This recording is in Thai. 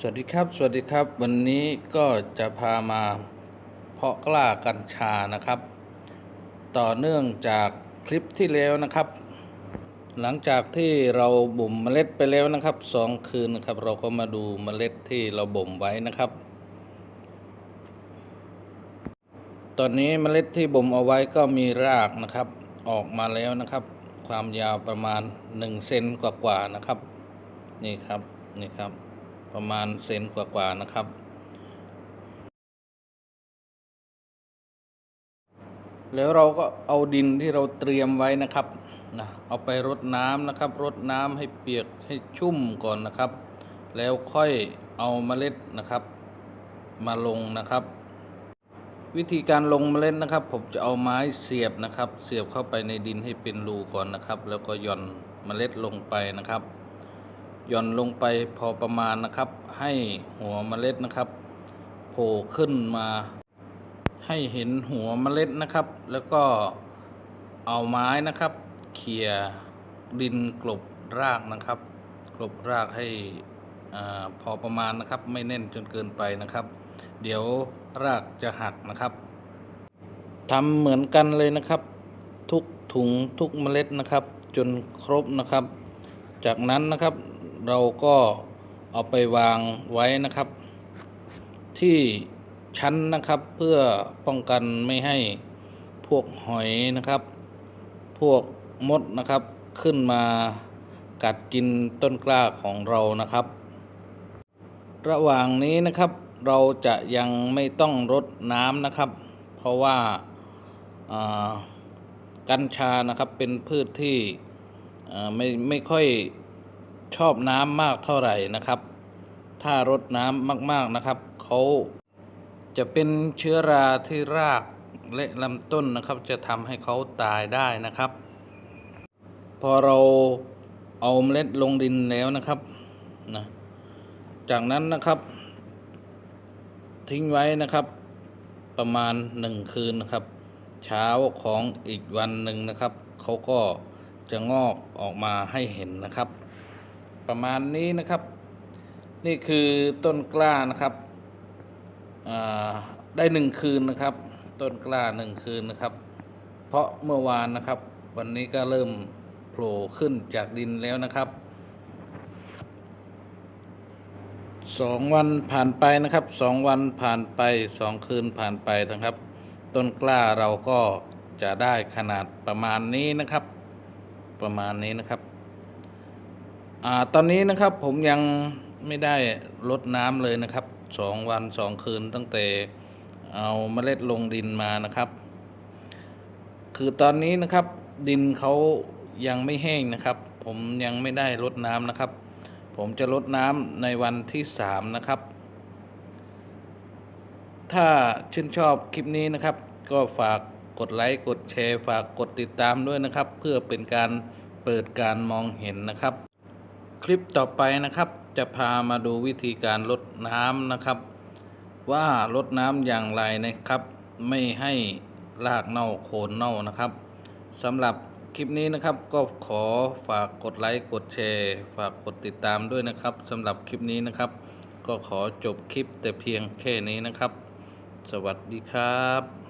สวัสดีครับ สวัสดีครับ วันนี้ก็จะพามาเพาะกล้ากัญชานะครับ ต่อเนื่องจากคลิปที่แล้วนะครับ หลังจากที่เราบ่มเมล็ดไปแล้วนะครับสองคืนนะครับ เราก็มาดูเมล็ดที่เราบ่มไว้นะครับ ตอนนี้เมล็ดที่บ่มเอาไว้ก็มีรากนะครับ ออกมาแล้วนะครับ ความยาวประมาณ1เซนกว่าๆนะครับ นี่ครับนี่ครับ ประมาณเซนกว่าๆนะครับ แล้วเราก็เอาดินที่เราเตรียมไว้นะครับนะเอาไปรดน้ำนะครับรดน้ำให้เปียกให้ชุ่มก่อนนะครับ แล้วค่อยเอาเมล็ดนะครับ มาลงนะครับ วิธีการลงเมล็ดนะครับ ผมจะเอาไม้เสียบนะครับ เสียบเข้าไปในดินให้เป็นรูก่อนนะครับ แล้วก็หย่อนเมล็ดลงไปนะครับ หย่อนลงไปพอประมาณนะครับ ให้หัวเมล็ดนะครับโผล่ขึ้นมา ให้เห็นหัวเมล็ดนะครับ แล้วก็เอาไม้นะครับเขี่ยดินกลบรากนะครับ กลบรากให้อพอประมาณนะครับ ไม่แน่นจนเกินไปนะครับ เดี๋ยวรากจะหักนะครับทำเหมือนกันเลยนะครับ ทุกถุงทุกเมล็ดนะครับ จนครบนะครับ จากนั้นนะครับ เราก็เอาไปวางไว้นะครับ ที่ชั้นนะครับเพื่อป้องกันไม่ให้พวกหอยนะครับ พวกมดนะครับขึ้นมากัดกินต้นกล้าของเรานะครับ ระหว่างนี้นะครับเราจะยังไม่ต้องรดน้ำนะครับ เพราะว่าากัญชานะครับเป็นพืชที่ไม่ไม่ค่อย ชอบน้ำมากเท่าไหร่นะครับ ถ้ารดน้ำมากๆนะครับเขาจะเป็นเชื้อราที่รากและลำต้นนะครับ จะทำให้เขาตายได้นะครับ พอเราเอาเมล็ดลงดินแล้วนะครับนะจากนั้นนะครับ ทิ้งไว้นะครับ ประมาณหนึ่งคืนนะครับ เช้าของอีกวันหนึ่งนะครับเขาก็จะงอกออกมาให้เห็นนะครับ ประมาณนี้นะครับ นี่คือต้นกล้านะครับได้หนึ่งคืนนะครับ ต้นกล้าหนึ่งคืนนะครับ เพราะเมื่อวานนะครับ วันนี้ก็เริ่มโผล่ขึ้นจากดินแล้วนะครับสองวันผ่านไปนะครับสองวันผ่านไปสองคืนผ่านไปนะครับ ต้นกล้าเราก็จะได้ขนาดประมาณนี้นะครับ ประมาณนี้นะครับ อ่าตอนนี้นะครับผมยังไม่ได้ลดน้ำเลยนะครับสองวันสองคืนตั้งแต่เอาเมล็ดลงดินมานะครับ คือตอนนี้นะครับดินเขายังไม่แห้งนะครับ ผมยังไม่ได้ลดน้ำนะครับ ผมจะลดน้ำในวันที่สามนะครับ ถ้าชื่นชอบคลิปนี้นะครับ ก็ฝากกดไลค์กดแชร์ ฝากกดติดตามด้วยนะครับ เพื่อเป็นการเปิดการมองเห็นนะครับ คลิปต่อไปนะครับ จะพามาดูวิธีการลดน้ำนะครับ ว่าลดน้ำอย่างไรนะครับ ไม่ให้รากเน่าโคนเน่านะครับสำหรับคลิปนี้นะครับ ก็ขอฝากกดไลค์กดแชร์ ฝากกดติดตามด้วยนะครับสำหรับคลิปนี้นะครับ ก็ขอจบคลิปแต่เพียงแค่นี้นะครับ สวัสดีครับ